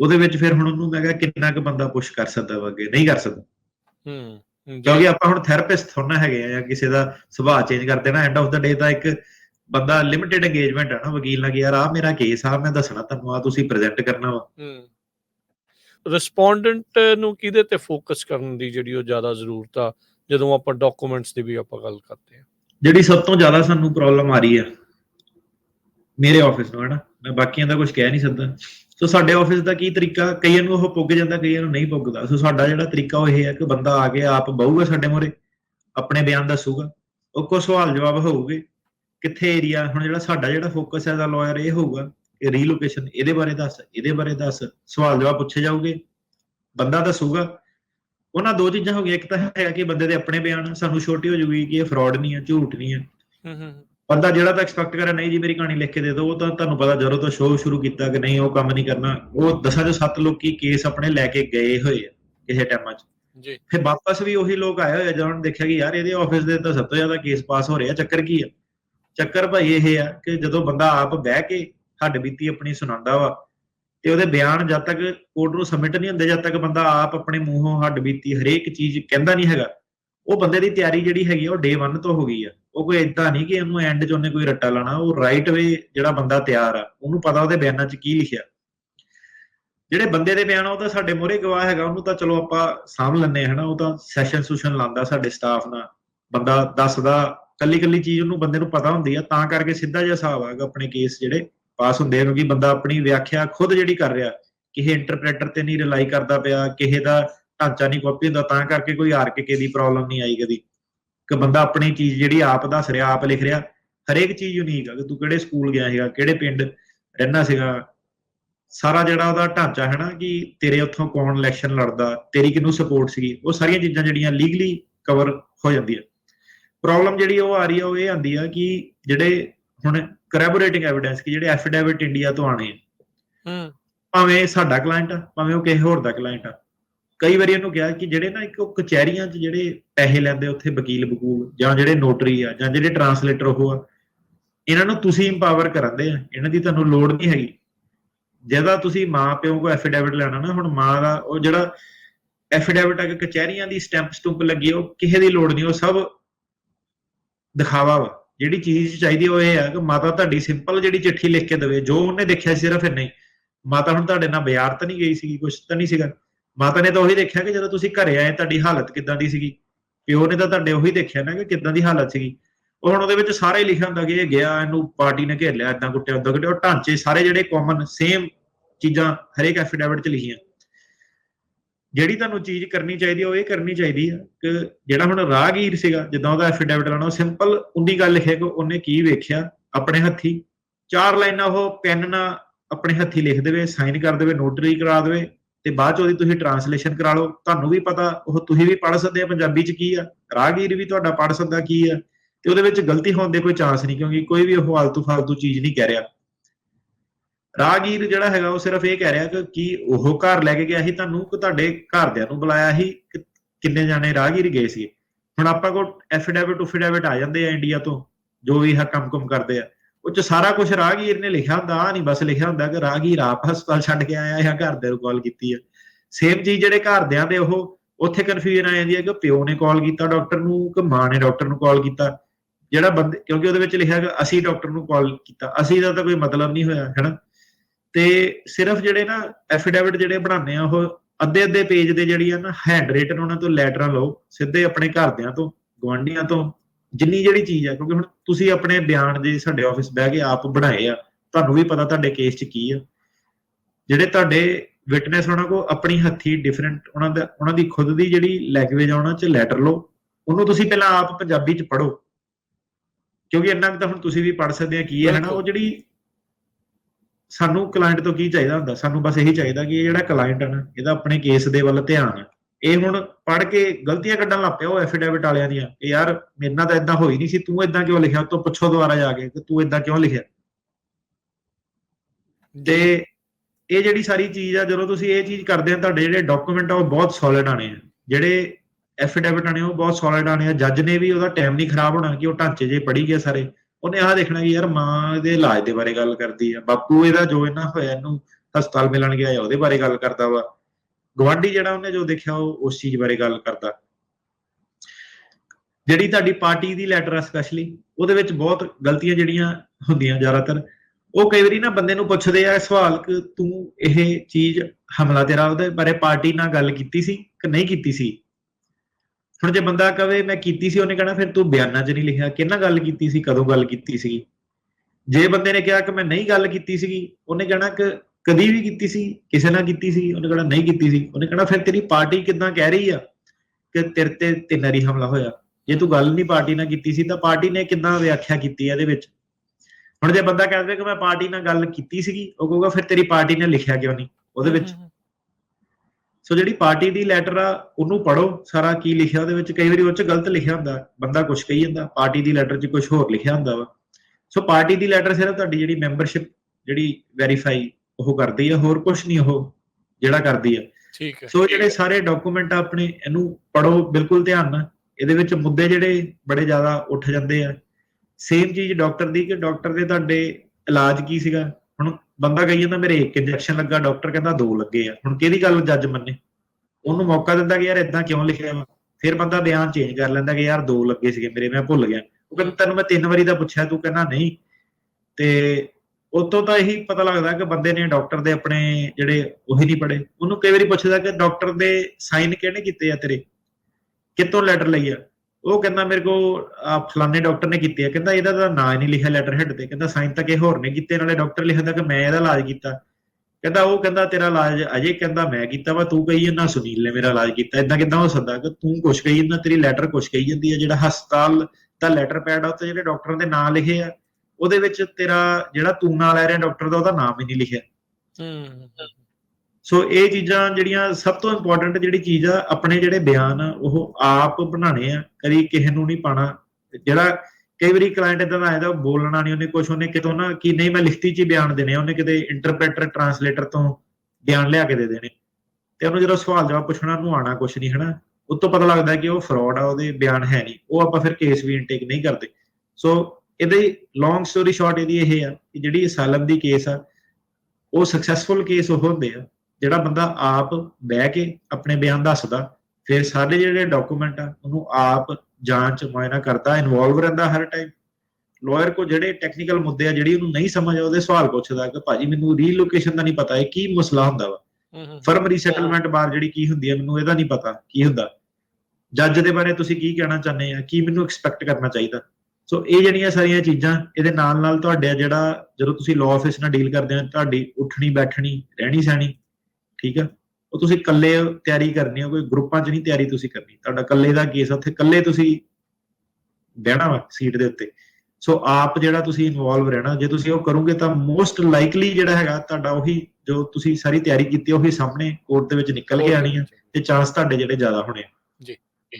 ਉਹਦੇ ਵਿੱਚ ਫਿਰ ਹੁਣ ਉਹਨੂੰ ਮੈਂ ਕਿਹਾ ਕਿੰਨਾ ਕੁ ਬੰਦਾ ਪੁਸ਼ ਕਰ ਸਕਦਾ ਵਾ ਅੱਗੇ? ਨਹੀਂ ਕਰ ਸਕਦਾ। ਹੂੰ ਕਿਉਂਕਿ ਆਪਾਂ ਹੁਣ ਥੈਰੇਪਿਸਟ ਥੋੜਾ ਹੈਗੇ ਆ ਜਾਂ ਕਿਸੇ ਦਾ ਸੁਭਾਅ ਚੇਂਜ ਕਰ ਦੇਣਾ ਐਂਡ ਆਫ ਦਾ ਡੇ ਤਾਂ ਇੱਕ ਬੰਦਾ ਲਿਮਿਟਿਡ ਇੰਗੇਜਮੈਂਟ ਆ ਨਾ ਵਕੀਲ ਨਾਲ ਕਿ ਯਾਰ ਆ ਮੇਰਾ ਕੇਸ ਆ ਮੈਂ ਦੱਸਣਾ ਤੁਹਾਨੂੰ ਆ ਤੁਸੀਂ ਪ੍ਰੈਜ਼ੈਂਟ ਕਰਨਾ ਵਾ। ਹੂੰ। ਰਿਸਪੋਂਡੈਂਟ ਨੂੰ ਕਿਹਦੇ ਤੇ ਫੋਕਸ ਕਰਨ ਦੀ ਜਿਹੜੀ ਉਹ ਜ਼ਿਆਦਾ ਜ਼ਰੂਰਤ ਆ? ਜਦੋਂ ਆਪਾਂ ਡਾਕੂਮੈਂਟਸ ਦੀ ਵੀ ਆਪਾਂ ਗੱਲ ਕਰਦੇ ਹਾਂ। ਜਿਹੜੀ ਸਭ ਤੋਂ ਜ਼ਿਆਦਾ ਸਾਨੂੰ ਪ੍ਰੋਬਲਮ ਆ ਰਹੀ ਹੈ ਮੇਰੇ ਆਫਿਸ ਨੂੰ ਹਨਾ? ਮੈਂ ਬਾਕੀਆਂ ਦਾ ਕੁਝ ਕਹਿ ਨਹੀਂ ਸਕਦਾ। ਸੋ ਸਾਡੇ ਆਫਿਸ ਦਾ ਕੀ ਤਰੀਕਾ? ਕਈਆਂ ਨੂੰ ਉਹ ਪੁੱਗ ਜਾਂਦਾ ਕਈਆਂ ਨੂੰ ਨਹੀਂ ਪੁੱਗਦਾ। ਸੋ ਸਾਡਾ ਜਿਹੜਾ ਤਰੀਕਾ ਉਹ ਇਹ ਹੈ ਕਿ ਬੰਦਾ ਆ ਕੇ ਆਪ ਬਹੂਗਾ ਸਾਡੇ ਮੋਰੇ ਆਪਣੇ ਬਿਆਨ ਦੱਸੂਗਾ। ਉਹ ਕੋ ਸਵਾਲ ਜਵਾਬ ਹੋਊਗੇ। ਕਿੱਥੇ ਏਰੀਆ ਹੁਣ ਜਿਹੜਾ ਸਾਡਾ ਜਿਹੜਾ ਫੋਕਸ ਹੈ ਦਾ ਲਾਇਰ ਇਹ ਹੋਊਗਾ ਕਿ ਰੀਲੋਕੇਸ਼ਨ ਇਹਦੇ ਬਾਰੇ ਦੱਸ ਇਹਦੇ ਬਾਰੇ ਦੱਸ ਸਵਾਲ ਜਵਾਬ ਪੁੱਛੇ ਜਾਊਗੇ ਬੰਦਾ ਦੱਸੂਗਾ। ਉਹਨਾਂ ਦੋ ਚੀਜ਼ਾਂ ਹੋ ਗਈਆਂ ਇੱਕ ਤਾਂ ਹੈਗਾ ਕਿ ਬੰਦੇ ਦੇ ਆਪਣੇ ਬਿਆਨ ਸਾਨੂੰ ਛੋਟੀ ਹੋ ਜੂਗੀ ਕਿ ਇਹ ਫਰਾਡ ਨਹੀਂ ਹੈ ਝੂਠ ਨਹੀਂ ਹੈ। ਹੂੰ ਹੂੰ ਬੰਦਾ ਜਿਹੜਾ ਤਾਂ ਐਕਸਪੈਕਟ ਕਰੇ ਨਹੀਂ ਜੀ ਮੇਰੀ ਕਹਾਣੀ ਲਿਖ ਕੇ ਦੇ ਦਿਓ ਉਹ ਤਾਂ ਤੁਹਾਨੂੰ ਪਤਾ ਜਦੋਂ ਤੋਂ ਸ਼ੋਅ ਸ਼ੁਰੂ ਕੀਤਾ ਕਿ ਨਹੀਂ ਉਹ ਕੰਮ ਨਹੀਂ ਕਰਨਾ ਉਹ ਦਸਾਂ ਚੋਂ ਸੱਤ ਲੋਕੀ ਕੇਸ ਆਪਣੇ ਲੈ ਕੇ ਗਏ ਹੋਏ ਆ ਕਿਸੇ ਟਾਈਮਾਂ 'ਚ। ਜੀ। ਫਿਰ ਵਾਪਸ ਵੀ ਉਹੀ ਲੋਕ ਆਏ ਹੋਏ ਆ ਜਦੋਂ ਦੇਖਿਆ ਕਿ ਯਾਰ ਇਹਦੇ ਆਫਿਸ ਦੇ ਤਾਂ ਸਭ ਤੋਂ ਜ਼ਿਆਦਾ ਕੇਸ ਪਾਸ ਹੋ ਰਹੇ ਚੱਕਰ ਕੀ ਆ? ਚੱਕਰ ਭਾਈ ਇਹ ਆ ਕਿ ਜਦੋਂ ਬੰਦਾ ਆਪ ਬਹਿ ਕੇ ਹੱਡ ਬੀਤੀ ਆਪਣੀ ਸੁਣਾਉਂਦਾ ਵਾ ਤੇ ਉਹਦੇ ਬਿਆਨ ਜਦ ਤੱਕ ਕੋਰਟ ਨੂੰ ਸਬਮਿਟ ਨਹੀਂ ਹੁੰਦੇ, ਜਦ ਤੱਕ ਬੰਦਾ ਆਪ ਆਪਣੇ ਮੂੰਹੋਂ ਹੱਡ ਬੀਤੀ ਹਰੇਕ ਚੀਜ਼ ਕਹਿੰਦਾ ਨਹੀਂ ਹੈਗਾ, ਉਹ ਬੰਦੇ ਦੀ ਤਿਆਰੀ ਜਿਹੜੀ ਹੈਗੀ ਆ, ਉਹ ਡੇ 1 ਤੋਂ ਹੋ ਗਈ ਆ। ਉਹ ਕੋਈ ਇਦਾਂ ਨਹੀਂ ਕਿ ਉਹਨੂੰ ਐਂਡ 'ਚ ਉਹਨੇ ਕੋਈ ਰੱਟਾ ਲਾਣਾ ਉਹ ਰਾਈਟ ਵੇ ਜਿਹੜਾ ਬੰਦਾ ਤਿਆਰ ਆ, ਉਹਨੂੰ ਪਤਾ ਉਹਦੇ ਬਿਆਨਾਂ 'ਚ ਕੀ ਲਿਖਿਆ। ਜਿਹੜੇ ਬੰਦੇ ਦੇ ਬਿਆਨ ਆ, ਉਹ ਤਾਂ ਸਾਡੇ ਮੋਹਰੇ ਗਵਾਹ ਹੈਗਾ, ਉਹਨੂੰ ਤਾਂ ਚਲੋ ਆਪਾਂ ਸਾਂਭ ਲੈਂਦੇ ਹਾਂ ਹਨਾ, ਉਹ ਤਾਂ ਸੈਸ਼ਨ ਸੁਸ਼ਨ ਲਾਉਂਦਾ ਸਾਡੇ ਸਟਾਫ ਨਾਲ, ਬੰਦਾ ਦੱਸਦਾ ਕੱਲੀ ਕੱਲੀ ਚੀਜ਼ ਉਹਨੂੰ ਬੰਦੇ ਨੂੰ ਪਤਾ ਹੁੰਦੀ ਆ, ਤਾਂ ਕਰਕੇ ਸਿੱਧਾ ਜਿਹਾ ਹਿਸਾਬ ਆਗਾ ਆਪਣੇ ਕੇਸ ਜਿਹੜੇ ਪਾਸ ਹੁੰਦੇ ਆ, ਕਿਉਂਕਿ ਬੰਦਾ ਆਪਣੀ ਵਿਆਖਿਆ ਖੁਦ ਜਿਹੜੀ ਕਰ ਰਿਹਾ, ਕਿਸੇ ਇੰਟਰਪ੍ਰੀਟਰ ਤੇ ਨਹੀਂ ਰਿਲਾਈ ਕਰਦਾ ਪਿਆ, ਕਿਸੇ ਦਾ ਢਾਂਚਾ ਨਹੀਂ ਕਾਪੀ ਹੁੰਦਾ, ਤਾਂ ਕਰਕੇ ਕੋਈ ਆਰਕੇ ਦੀ ਪ੍ਰੋਬਲਮ ਨਹੀਂ ਆਈ ਕਦੀ। ਕਿ ਬੰਦਾ ਆਪਣੀ ਚੀਜ਼ ਜਿਹੜੀ ਆਪ ਦੱਸ ਰਿਹਾ, ਆਪ ਲਿਖ ਰਿਹਾ, ਹਰੇਕ ਚੀਜ਼ ਯੂਨੀਕ ਆ, ਕਿ ਤੂੰ ਕਿਹੜੇ ਸਕੂਲ ਗਿਆ ਸੀਗਾ, ਕਿਹੜੇ ਪਿੰਡ ਰਹਿਣਾ ਸੀਗਾ, ਸਾਰਾ ਜਿਹੜਾ ਉਹਦਾ ਢਾਂਚਾ ਹੈ ਨਾ, ਕਿ ਤੇਰੇ ਉੱਥੋਂ ਕੌਣ ਇਲੈਕਸ਼ਨ ਲੜਦਾ, ਤੇਰੀ ਕਿਹਨੂੰ ਸਪੋਰਟ ਸੀਗੀ, ਉਹ ਸਾਰੀਆਂ ਚੀਜ਼ਾਂ ਜਿਹੜੀਆਂ ਲੀਗਲੀ ਕਵਰ ਹੋ ਜਾਂਦੀਆਂ। ਪ੍ਰੋਬਲਮ ਜਿਹੜੀ ਉਹ ਆ ਰਹੀ ਆ ਉਹ ਇਹ ਆਂਦੀ ਆ ਕਿ ਜਿਹੜੇ ਹੁਣ ਕਰੈਬੋਰੇਟਿੰਗ ਐਵੀਡੈਂਸ ਕਿ ਜਿਹੜੇ ਐਫੀਡੇਵਿਟ ਇੰਡੀਆ ਤੋਂ ਆਣੇ ਆ ਹੂੰ। ਭਾਵੇਂ ਸਾਡਾ ਕਲਾਇੰਟ ਆ ਭਾਵੇਂ ਉਹ ਕਿਸੇ ਹੋਰ ਦਾ ਕਲਾਇੰਟ ਆ। ਕਈ ਵਾਰੀ ਇਹਨੂੰ ਕਿਹਾ ਕਿ ਜਿਹੜੇ ਨਾ ਇੱਕ ਉਹ ਕਚਹਿਰੀਆਂ 'ਚ ਜਿਹੜੇ ਪੈਸੇ ਲੈਂਦੇ ਉੱਥੇ ਵਕੀਲ ਵਕੂਲ ਜਾਂ ਜਿਹੜੇ ਨੋਟਰੀ ਆ ਜਾਂ ਜਿਹੜੇ ਟਰਾਂਸਲੇਟਰ ਉਹ ਆ ਇਹਨਾਂ ਨੂੰ ਤੁਸੀਂ ਇੰਪਾਵਰ ਕਰਾਂਦੇ ਆ ਇਹਨਾਂ ਦੀ ਤੁਹਾਨੂੰ ਲੋੜ ਨਹੀਂ ਹੈਗੀ। ਜਿਹਦਾ ਤੁਸੀਂ ਮਾਂ ਪਿਓ ਕੋ ਐਫੀਡੇਵਿਟ ਲੈਣਾ ਨਾ ਹੁਣ ਮਾਂ ਦਾ ਉਹ ਜਿਹੜਾ ਐਫੀਡੇਵਿਟ ਆ ਕਿ ਕਚਹਿਰੀਆਂ ਦੀ ਸਟੈਂਪ ਸਟੂੰਪ ਲੱਗੀ ਉਹ ਕਿਸੇ ਦੀ ਲੋੜ ਨਹੀਂ ਉਹ ਸਭ ਦਿਖਾਵਾ ਵਾ ਜਿਹੜੀ ਚੀਜ਼ ਚਾਹੀਦੀ ਉਹ ਇਹ ਆ ਕਿ ਮਾਤਾ ਤੁਹਾਡੀ ਸਿੰਪਲ ਜਿਹੜੀ ਚਿੱਠੀ ਲਿਖ ਕੇ ਦੇਵੇ, ਜੋ ਉਹਨੇ ਦੇਖਿਆ ਸੀ ਸਿਰਫ ਇੰਨਾ ਹੀ। ਮਾਤਾ ਹੁਣ ਤੁਹਾਡੇ ਨਾਲ ਬਾਜ਼ਾਰ ਤਾਂ ਨਹੀਂ ਗਈ ਸੀਗੀ ਕੁਝ ਤਾਂ ਨਹੀਂ ਸੀਗਾ। ਮਾਤਾ ਨੇ ਤਾਂ ਉਹੀ ਦੇਖਿਆ ਕਿ ਜਦੋਂ ਤੁਸੀਂ ਘਰੇ ਆਏ, ਤੁਹਾਡੀ ਹਾਲਤ ਕਿੱਦਾਂ ਦੀ ਸੀਗੀ? ਪਿਓ ਨੇ ਤਾਂ ਤੁਹਾਡੇ ਉਹੀ ਦੇਖਿਆ ਨਾ ਕਿ ਕਿੱਦਾਂ ਦੀ ਹਾਲਤ ਸੀਗੀ। ਉਹ ਹੁਣ ਉਹਦੇ ਵਿੱਚ ਸਾਰਾ ਹੀ ਲਿਖਿਆ ਹੁੰਦਾ ਕਿ ਇਹ ਗਿਆ, ਇਹਨੂੰ ਪਾਰਟੀ ਨੇ ਘੇਰ ਲਿਆ ਇਦਾਂ ਕੁੱਟਿਆ ਉਦਾਂ ਕੁੱਟਿਆ। ਉਹ ਢਾਂਚੇ ਸਾਰੇ ਜਿਹੜੇ ਕਾਮਨ ਸੇਮ ਚੀਜ਼ਾਂ ਹਰੇਕ ਐਫੀਡੇਵਿਟ 'ਚ ਲਿਖੀਆਂ। ਜਿਹੜੀ ਤੁਹਾਨੂੰ ਚੀਜ਼ ਕਰਨੀ ਚਾਹੀਦੀ ਆ, ਉਹ ਇਹ ਕਰਨੀ ਚਾਹੀਦੀ ਆ ਕਿ ਜਿਹੜਾ ਹੁਣ ਰਾਹਗੀਰ ਸੀਗਾ, ਜਿੱਦਾਂ ਉਹਦਾ ਐਫੀਡੇਵਿਟ ਲਾਣਾ ਉਹ ਸਿੰਪਲ ਉਨੀ ਗੱਲ ਲਿਖੇ ਕਿ ਉਹਨੇ ਕੀ ਵੇਖਿਆ ਆਪਣੇ ਹੱਥੀ। ਚਾਰ ਲਾਈਨਾਂ ਉਹ ਪੈਨ ਨਾਲ ਆਪਣੇ ਹੱਥੀ ਲਿਖ ਦੇਵੇ ਸਾਈਨ ਕਰ ਦੇਵੇ ਨੋਟਰੀ ਕਰਾ ਦੇਵੇ ਤੇ ਬਾਅਦ ਚ ਉਹਦੀ ਤੁਸੀਂ ਟਰਾਂਸਲੇਸ਼ਨ ਕਰਾ ਲਓ। ਤੁਹਾਨੂੰ ਵੀ ਪਤਾ, ਉਹ ਤੁਸੀਂ ਵੀ ਪੜ੍ਹ ਸਕਦੇ ਆ, ਪੰਜਾਬੀ ਚ ਕੀ ਆ? ਰਾਹਗੀਰ ਵੀ ਤੁਹਾਡਾ ਪੜ੍ਹ ਸਕਦਾ ਕੀ ਆ? ਤੇ ਉਹਦੇ ਵਿੱਚ ਗਲਤੀ ਹੋਣ ਦੇ ਕੋਈ ਚਾਂਸ ਨਹੀਂ, ਕਿਉਂਕਿ ਕੋਈ ਵੀ ਉਹ ਆਲਤੂ ਫਾਲਤੂ ਚੀਜ਼ ਨਹੀਂ ਕਹਿ ਰਿਹਾ। ਰਾਹਗੀਰ ਜਿਹੜਾ ਹੈਗਾ ਉਹ ਸਿਰਫ ਇਹ ਕਹਿ ਰਿਹਾ ਕਿ ਕੀ ਉਹ ਘਰ ਲੈ ਕੇ ਗਿਆ ਸੀ, ਤੁਹਾਨੂੰ ਕਿ ਤੁਹਾਡੇ ਘਰਦਿਆਂ ਨੂੰ ਬੁਲਾਇਆ ਸੀ ਕਿੰਨੇ ਜਾਣੇ ਰਾਹਗੀਰ ਗਏ ਸੀ ਹੁਣ ਆਪਾਂ ਕੋਲ ਐਫੀਡੇਵਿਟ ਉਫੀਡੇਵਿਟ ਆ ਜਾਂਦੇ ਆ ਇੰਡੀਆ ਤੋਂ, ਜੋ ਵੀ ਹ ਕੰਮ-ਕੁਮ ਕਰਦੇ ਆ। ਉਹ ਚ ਸਾਰਾ ਕੁਝ ਰਾਹਗੀਰ ਨੇ ਲਿਖਿਆ ਹੁੰਦਾ ਆ ਨਹੀਂ ਬਸ ਲਿਖਿਆ ਹੁੰਦਾ ਕਿ ਰਾਹਗੀਰ ਆਪ ਹਸਪਤਾਲ ਛੱਡ ਕੇ ਆਇਆ ਜਾਂ ਘਰਦਿਆਂ ਨੂੰ ਕਾਲ ਕੀਤੀ ਆ। ਸੇਮ ਚੀਜ਼ ਜਿਹੜੇ ਘਰਦਿਆਂ ਦੇ ਉਹ, ਉੱਥੇ ਕਨਫਿਊਜ਼ਨ ਆ ਜਾਂਦੀ ਹੈ ਕਿ ਪਿਓ ਨੇ ਕਾਲ ਕੀਤਾ ਡਾਕਟਰ ਨੂੰ ਕਿ ਮਾਂ ਨੇ ਡਾਕਟਰ ਨੂੰ ਕਾਲ ਕੀਤਾ। ਜਿਹੜਾ ਬੰਦੇ, ਕਿਉਂਕਿ ਉਹਦੇ ਵਿੱਚ ਲਿਖਿਆ ਕਿ ਅਸੀਂ ਡਾਕਟਰ ਨੂੰ ਕਾਲ ਕੀਤਾ, ਅਸੀਂ ਦਾ ਤਾਂ ਕੋਈ ਮਤਲਬ ਨਹੀਂ ਹੋਇਆ, ਹੈਨਾ? ਤੇ ਸਿਰਫ ਜਿਹੜੇ ਨਾ ਐਫੀਡੇਵਿਟ ਜਿਹੜੇ ਬਣਾਉਂਦੇ ਆ ਉਹ ਅੱਧੇ ਅੱਧੇ ਪੇਜ ਦੇ ਜਿਹੜੀ ਆ ਨਾ ਹੈਂਡ ਰਿਟਨ ਉਹਨਾਂ ਤੋਂ ਲੈਟਰਾਂ ਲਓ ਸਿੱਧੇ ਆਪਣੇ ਘਰਦਿਆਂ ਤੋਂ ਗਵਾਂਢੀਆਂ ਤੋਂ ਜਿੰਨੀ ਜਿਹੜੀ ਚੀਜ਼ ਆ ਕਿਉਂਕਿ ਹੁਣ ਤੁਸੀਂ ਆਪਣੇ ਬਿਆਨ ਦੇ ਸਾਡੇ ਆਫਿਸ ਬਹਿ ਕੇ ਆਪ ਬਣਾਏ ਆ ਤੁਹਾਨੂੰ ਵੀ ਪਤਾ ਤੁਹਾਡੇ ਕੇਸ 'ਚ ਕੀ ਆ। ਜਿਹੜੇ ਤੁਹਾਡੇ ਵਿਟਨੈਸ ਉਹਨਾਂ ਕੋ ਆਪਣੀ ਹੱਥੀ ਡਿਫਰੈਂਟ ਉਹਨਾਂ ਦਾ ਉਹਨਾਂ ਦੀ ਖੁਦ ਦੀ ਜਿਹੜੀ ਲੈਂਗੁਏਜ ਆ ਉਹਨਾਂ 'ਚ ਲੈਟਰ ਲਓ ਉਹਨੂੰ ਤੁਸੀਂ ਪਹਿਲਾਂ ਆਪ ਪੰਜਾਬੀ 'ਚ ਪੜ੍ਹੋ। ਕਿਉਂਕਿ ਇੰਨਾ ਕੁ ਤਾਂ ਹੁਣ ਤੁਸੀਂ ਵੀ ਪੜ੍ਹ ਸਕਦੇ ਆ ਕੀ ਹੈ ਹਨਾ? ਉਹ ਜਿਹੜੀ ਸਾਨੂੰ ਕਲਾਇੰਟ ਤੋਂ ਕੀ ਚਾਹੀਦਾ ਹੁੰਦਾ? ਸਾਨੂੰ ਬਸ ਇਹੀ ਚਾਹੀਦਾ ਕਿ ਇਹ ਜਿਹੜਾ ਕਲਾਇੰਟ ਹੈ ਨਾ ਇਹਦਾ ਆਪਣੇ ਕੇਸ ਦੇ ਵੱਲ ਧਿਆਨ ਹੈ ਇਹ ਹੁਣ ਪੜ੍ਹ ਕੇ ਗਲਤੀਆਂ ਕੱਢਣ ਲੱਗ ਪਿਆ ਉਹ ਐਫੀਡੇਵਿਟ ਵਾਲਿਆਂ ਦੀਆਂ ਕਿ ਯਾਰ ਮੇਰੇ ਨਾਲ ਤਾਂ ਇਦਾਂ ਹੋਈ ਨਹੀਂ ਸੀ ਤੂੰ ਇਦਾਂ ਕਿਉਂ ਲਿਖਿਆ? ਤੋਂ ਪੁੱਛੋ ਦੁਬਾਰਾ ਜਾ ਕੇ ਕਿ ਤੂੰ ਇਦਾਂ ਕਿਉਂ ਲਿਖਿਆ? ਤੇ ਇਹ ਜਿਹੜੀ ਸਾਰੀ ਚੀਜ਼ ਆ ਜਦੋਂ ਤੁਸੀਂ ਇਹ ਚੀਜ਼ ਕਰਦੇ ਆ ਤੁਹਾਡੇ ਜਿਹੜੇ ਡਾਕੂਮੈਂਟ ਆ ਉਹ ਬਹੁਤ ਸੋਲਿਡ ਆਣੇ ਆ। ਜਿਹੜੇ ਐਫੀਡੇਵਿਟ ਆਣੇ ਉਹ ਬਹੁਤ ਸੋਲਿਡ ਆਣੇ ਆ। ਜੱਜ ਨੇ ਵੀ ਉਹਦਾ ਟਾਈਮ ਨਹੀਂ ਖਰਾਬ ਹੋਣਾ ਕਿ ਉਹ ਢਾਂਚੇ ਜੇ ਪੜੀ ਗਿਆ ਸਾਰੇ। ਉਹਨੇ ਆਹ ਦੇਖਣਾ ਕਿ ਯਾਰ ਮਾਂ ਇਹਦੇ ਇਲਾਜ ਦੇ ਬਾਰੇ ਗੱਲ ਕਰਦੀ ਆ, ਬਾਪੂ ਇਹਦਾ ਜੋ ਇਹਨਾਂ ਹੋਇਆ ਇਹਨੂੰ ਹਸਪਤਾਲ ਮਿਲਣ ਗਿਆ ਉਹਦੇ ਬਾਰੇ ਗੱਲ ਕਰਦਾ ਵਾ ਗਵਾਂਢੀ ਜਿਹੜਾ ਉਹਨੇ ਜੋ ਦੇਖਿਆ ਉਹ ਉਸ ਚੀਜ਼ ਬਾਰੇ ਗੱਲ ਕਰਦਾ। ਜਿਹੜੀ ਤੁਹਾਡੀ ਪਾਰਟੀ ਦੀ ਲੈਟਰ ਆ ਸਪੈਸ਼ਲੀ ਉਹਦੇ ਵਿੱਚ ਬਹੁਤ ਗਲਤੀਆਂ ਜਿਹੜੀਆਂ ਹੁੰਦੀਆਂ ਜ਼ਿਆਦਾਤਰ, ਉਹ ਕਈ ਵਾਰੀ ਨਾ ਬੰਦੇ ਨੂੰ ਪੁੱਛਦੇ ਆ, ਸਵਾਲ ਕਿ ਤੂੰ ਇਹ ਚੀਜ਼ ਹਮਲਾ ਤੇਰਾ ਉਹਦੇ ਬਾਰੇ ਪਾਰਟੀ ਨਾਲ ਗੱਲ ਕੀਤੀ ਸੀ ਕਿ ਨਹੀਂ ਕੀਤੀ ਸੀ? ਹੁਣ ਜੇ ਬੰਦਾ ਕਵੇ ਮੈਂ ਕੀਤੀ ਸੀ, ਉਹਨੇ ਕਹਿਣਾ, ਫਿਰ ਤੂੰ ਬਿਆਨਾਂ 'ਚ ਨਹੀਂ ਲਿਖਿਆ। ਕਿਹਨਾਂ ਗੱਲ ਕੀਤੀ ਸੀ, ਕਦੋਂ ਗੱਲ ਕੀਤੀ ਸੀ ਜੇ ਬੰਦੇ ਨੇ ਕਿਹਾ ਕਿ ਮੈਂ ਨਹੀਂ ਗੱਲ ਕੀਤੀ ਸੀਗੀ, ਉਹਨੇ ਕਹਣਾ ਕਿ ਕਦੀ ਵੀ ਕੀਤੀ ਸੀ, ਕਿਸੇ ਨਾਲ ਕੀਤੀ ਸੀ, ਉਹਨੇ ਕਹਣਾ ਨਹੀਂ ਕੀਤੀ ਸੀ। ਉਹਨੇ ਕਹਣਾ, ਫਿਰ ਤੇਰੀ ਪਾਰਟੀ ਕਿਦਾਂ ਕਹਿ ਰਹੀ ਆ ਕਿ ਤੇਰੇ ਤੇ ਤਿੰਨਰੀ ਹਮਲਾ ਹੋਇਆ? ਜੇ ਤੂੰ ਗੱਲ ਨਹੀਂ ਪਾਰਟੀ ਨਾਲ ਕੀਤੀ ਸੀ, ਤਾਂ ਪਾਰਟੀ ਨੇ ਕਿਦਾਂ ਵਿਆਖਿਆ ਕੀਤੀ ਹੈ ਇਹਦੇ ਵਿੱਚ? ਹੁਣ ਜੇ ਬੰਦਾ ਕਹਿੰਦਾ ਕਿ ਮੈਂ ਪਾਰਟੀ ਨਾਲ ਗੱਲ ਕੀਤੀ ਸੀਗੀ, ਉਹ ਕਹੂਗਾ, ਫਿਰ ਤੇਰੀ ਪਾਰਟੀ ਨੇ ਲਿਖਿਆ ਕਿਉਂ ਨਹੀਂ? ਉਹਦੇ ਵਿੱਚ ਸੋ ਜਿਹੜੀ ਪਾਰਟੀ ਦੀ ਲੈਟਰ ਆ ਉਹਨੂੰ ਪੜੋ ਸਾਰਾ ਕੀ ਲਿਖਿਆ ਉਹਦੇ ਵਿੱਚ? ਕਈ ਵਾਰੀ ਉਹ ਚ ਗਲਤ ਲਿਖਿਆ ਹੁੰਦਾ। ਬੰਦਾ ਕੁਝ ਕਹੀ ਜਾਂਦਾ। ਪਾਰਟੀ ਦੀ ਲੈਟਰ 'ਚ ਕੁਝ ਹੋਰ ਲਿਖਿਆ ਹੁੰਦਾ ਵਾ। ਸੋ ਪਾਰਟੀ ਦੀ ਲੈਟਰ ਸਿਰਫ ਤੁਹਾਡੀ ਜਿਹੜੀ ਮੈਂਬਰਸ਼ਿਪ ਜਿਹੜੀ ਵੈਰੀਫਾਈ ਉਹ ਕਰਦੀ ਆ। ਹੋਰ ਕੁਝ ਨਹੀਂ ਉਹ ਜਿਹੜਾ ਕਰਦੀ ਆ। ਠੀਕ ਹੈ। ਸੋ ਜਿਹੜੇ ਸਾਰੇ ਡਾਕੂਮੈਂਟ ਆ ਆਪਣੇ ਇਹਨੂੰ ਪੜੋ ਬਿਲਕੁਲ ਧਿਆਨ ਨਾਲ। ਇਹਦੇ ਵਿੱਚ ਮੁੱਦੇ ਜਿਹੜੇ ਬੜੇ ਜ਼ਿਆਦਾ ਉੱਠ ਜਾਂਦੇ ਆ। ਸੇਮ ਚੀਜ਼ ਡਾਕਟਰ ਦੀ ਕਿ ਡਾਕਟਰ ਦੇ ਤੁਹਾਡੇ ਇਲਾਜ ਕੀ ਸੀਗਾ? ਹੁਣ ਬੰਦਾ ਕਹੀ ਜਾਂਦਾ ਮੇਰੇ ਇੱਕ ਇੰਜੈਕਸ਼ਨ ਲੱਗਾ ਡਾਕਟਰ ਕਹਿੰਦਾ ਦੋ ਲੱਗੇ ਆ। ਹੁਣ ਕਿਹਦੀ ਗੱਲ ਜੱਜ ਮੰਨੇ? ਉਹਨੂੰ ਮੌਕਾ ਦਿੰਦਾ ਕਿ ਯਾਰ ਇਦਾਂ ਕਿਉਂ ਲਿਖਿਆ ਵਾ? ਫਿਰ ਬੰਦਾ ਬਿਆਨ ਚੇਂਜ ਕਰ ਲੈਂਦਾ ਕਿ ਯਾਰ ਦੋ ਲੱਗੇ ਸੀਗੇ ਮੇਰੇ, ਮੈਂ ਭੁੱਲ ਗਿਆ। ਉਹ ਕਹਿੰਦਾ, ਤੈਨੂੰ ਮੈਂ ਤਿੰਨ ਵਾਰੀ ਦਾ ਪੁੱਛਿਆ, ਤੂੰ ਕਹਿੰਦਾ ਨਹੀਂ। ਤੇ ਉਤੋਂ ਤਾਂ ਇਹੀ ਪਤਾ ਲੱਗਦਾ ਕਿ ਬੰਦੇ ਨੇ ਡਾਕਟਰ ਦੇ ਆਪਣੇ ਜਿਹੜੇ ਉਹੀ ਨਹੀਂ ਪੜੇ ਉਹਨੂੰ ਕਈ ਵਾਰੀ ਪੁੱਛਦਾ ਕਿ ਡਾਕਟਰ ਦੇ ਸਾਈਨ ਕਿਹਨੇ ਕੀਤੇ ਆ ਤੇਰੇ? ਕਿੱਥੋਂ ਲੈਟਰ ਲਈ ਆ? ਉਹ ਕਹਿੰਦਾ ਮੇਰੇ ਕੋ ਫਲਾਣੇ ਡਾਕਟਰ ਨੇ ਕੀਤੀ ਆ। ਕਹਿੰਦਾ ਇਹਦਾ ਤਾਂ ਨਾਂ ਹੀ ਨਹੀਂ ਲਿਖਿਆ ਲੈਟਰ ਹੈਡ ਤੇ। ਕਹਿੰਦਾ ਸਾਈਨ ਤਾਂ ਕਿਸੇ ਹੋਰ ਨੇ ਕੀਤੇ। ਨਾਲੇ ਡਾਕਟਰ ਲਿਖਦਾ ਕਿ ਮੈਂ ਇਹਦਾ ਇਲਾਜ ਕੀਤਾ। ਕਹਿੰਦਾ ਉਹ ਕਹਿੰਦਾ ਤੇਰਾ ਇਲਾਜ ਅਜੇ ਕਹਿੰਦਾ ਮੈਂ ਕੀਤਾ ਵਾ, ਤੂੰ ਕਹੀ ਜਾਂਦਾ ਸੁਨੀਲ ਨੇ ਮੇਰਾ ਇਲਾਜ ਕੀਤਾ। ਇਦਾਂ ਕਿਦਾਂ ਹੋ ਸਕਦਾ ਕਿ ਤੂੰ ਕੁਛ ਕਹੀ ਜਾਂਦਾ, ਤੇਰੀ ਲੈਟਰ ਕੁਛ ਕਹੀ ਜਾਂਦੀ ਆ। ਜਿਹੜਾ ਹਸਪਤਾਲ ਦਾ ਲੈਟਰ ਪੈਡ ਆ ਉੱਤੇ ਜਿਹੜੇ ਡਾਕਟਰਾਂ ਦੇ ਨਾਂ ਲਿਖੇ ਆ, ਉਹਦੇ ਵਿੱਚ ਤੇਰਾ ਜਿਹੜਾ ਤੂੰ ਨਾਂ ਲੈ ਰਿਹਾ ਡਾਕਟਰ ਦਾ, ਉਹਦਾ ਨਾਮ ਹੀ ਨਹੀਂ ਲਿਖਿਆ। ਹੂੰ। ਸੋ ਇਹ ਚੀਜ਼ਾਂ ਜਿਹੜੀਆਂ ਸਭ ਤੋਂ ਇੰਪੋਰਟੈਂਟ ਜਿਹੜੀ ਚੀਜ਼ ਆ, ਆਪਣੇ ਜਿਹੜੇ ਬਿਆਨ ਆ, ਉਹ ਆਪ ਬਣਾਣੇ ਆ। ਕਦੀ ਕਿਸੇ ਨੂੰ ਨਹੀਂ ਪਾਣਾ ਜਿਹੜਾ ਕਈ ਵਾਰੀ ਕਲਾਇੰਟ ਇਦਾਂ ਦਾ ਆਇਦਾ ਬੋਲਣਾ ਨਹੀਂ, ਉਹਨੇ ਕੁਝ ਉਹਨੇ ਕਿਤੋਂ ਨਾ ਕਿ ਨਹੀਂ, ਮੈਂ ਲਿਖਤੀ 'ਚ ਹੀ ਬਿਆਨ ਦੇਣੇ ਉਹਨੇ ਕਿਤੇ ਇੰਟਰਪ੍ਰੀਟਰ ਟਰਾਂਸਲੇਟਰ ਤੋਂ ਬਿਆਨ ਲਿਆ ਕੇ ਦੇ ਦੇਣੇ। ਤੇ ਉਹਨੂੰ ਜਦੋਂ ਸਵਾਲ ਜਵਾਬ ਪੁੱਛਣਾ, ਉਹਨੂੰ ਆਣਾ ਕੁਝ ਨਹੀਂ, ਹਨਾ? ਉਤੋਂ ਪਤਾ ਲੱਗਦਾ ਕਿ ਉਹ ਫਰਾਡ ਆ, ਉਹਦੇ ਬਿਆਨ ਹੈ ਨਹੀਂ। ਉਹ ਆਪਾਂ ਫਿਰ ਕੇਸ ਵੀ ਇਨਟੇਕ ਨਹੀਂ ਕਰਦੇ। ਸੋ ਇਹਦੇ ਲੌਂਗ ਸਟੋਰੀ ਸ਼ਾਰਟ ਇਹਦੀ ਇਹ ਆ ਕਿ ਜਿਹੜੀ ਅਸਾਲਮ ਦੀ ਕੇਸ ਆ, ਉਹ ਸਕਸੈਸਫੁਲ ਕੇਸ ਉਹ ਹੁੰਦੇ ਆ। ਜਿਹੜਾ ਬੰਦਾ ਆਪ ਬਹਿ ਕੇ ਆਪਣੇ ਬਿਆਨ ਦੱਸਦਾ ਫਿਰ ਸਾਰੇ ਜਿਹੜੇ ਡਾਕੂਮੈਂਟ ਆ ਉਹਨੂੰ ਆਪ ਜਾਂਚ ਮੁਆਇਨਾ ਕਰਦਾ ਇਨਵੋਲਵ ਰਹਿੰਦਾ ਹਰ ਟਾਈਮ ਲਾਇਰ ਕੋ ਜਿਹੜੇ ਟੈਕਨੀਕਲ ਮੁੱਦੇ ਆ ਜਿਹੜੀ ਉਹਨੂੰ ਨਹੀਂ ਸਮਝ ਆ ਉਹਦੇ ਸਵਾਲ ਪੁੱਛਦਾ ਕਿ ਭਾਜੀ ਮੈਨੂੰ ਰੀਲੋਕੇਸ਼ਨ ਦਾ ਨਹੀਂ ਪਤਾ ਇਹ ਕੀ ਮਸਲਾ ਹੁੰਦਾ ਵਾ? ਹੂੰ ਫਰਮ ਰੀਸੈਟਲਮੈਂਟ ਬਾਰ ਜਿਹੜੀ ਕੀ ਹੁੰਦੀ ਹੈ ਮੈਨੂੰ ਇਹਦਾ ਨਹੀਂ ਪਤਾ ਕੀ ਹੁੰਦਾ। ਜੱਜ ਦੇ ਬਾਰੇ ਤੁਸੀਂ ਕੀ ਕਹਿਣਾ ਚਾਹੁੰਦੇ ਆ ਕੀ ਮੈਨੂੰ ਐਕਸਪੈਕਟ ਕਰਨਾ ਚਾਹੀਦਾ? ਸੋ ਇਹ ਜਿਹੜੀਆਂ ਸਾਰੀਆਂ ਚੀਜ਼ਾਂ ਇਹਦੇ ਨਾਲ ਨਾਲ ਤੁਹਾਡੇ ਜਿਹੜਾ ਜਦੋਂ ਤੁਸੀਂ ਲਾਅ ਆਫਿਸ ਨਾਲ ਡੀਲ ਕਰਦੇ ਆ ਤੁਹਾਡੀ ਉੱਠਣੀ ਬੈਠਣੀ ਰਹਿਣੀ ਸਹਿਣੀ ਠੀਕ ਆ ਉਹ ਤੁਸੀਂ ਇਕੱਲੇ ਤਿਆਰੀ ਕਰਨੀ ਆ ਕੋਈ ਗਰੁੱਪਾਂ 'ਚ ਨਹੀਂ ਤਿਆਰੀ ਤੁਸੀਂ ਕਰਨੀ। ਤੁਹਾਡਾ ਇਕੱਲੇ ਦਾ ਕੇਸ ਉੱਥੇ ਇਕੱਲੇ ਤੁਸੀਂ ਬਹਿਣਾ ਵਾ ਸੀਟ ਦੇ ਉੱਤੇ। ਸੋ ਆਪ ਜਿਹੜਾ ਤੁਸੀਂ ਇਨਵੋਲਵ ਰਹਿਣਾ ਜੇ ਤੁਸੀਂ ਉਹ ਕਰੋਗੇ ਤਾਂ ਮੋਸਟ ਲਾਈਕਲੀ ਜਿਹੜਾ ਹੈਗਾ ਤੁਹਾਡਾ ਉਹੀ ਜੋ ਤੁਸੀਂ ਸਾਰੀ ਤਿਆਰੀ ਕੀਤੀ ਉਹੀ ਸਾਹਮਣੇ ਕੋਰਟ ਦੇ ਵਿੱਚ ਨਿਕਲ ਕੇ ਆਣੀ ਆ ਤੇ ਚਾਂਸ ਤੁਹਾਡੇ ਜਿਹੜੇ ਜ਼ਿਆਦਾ ਹੋਣੇ ਆ।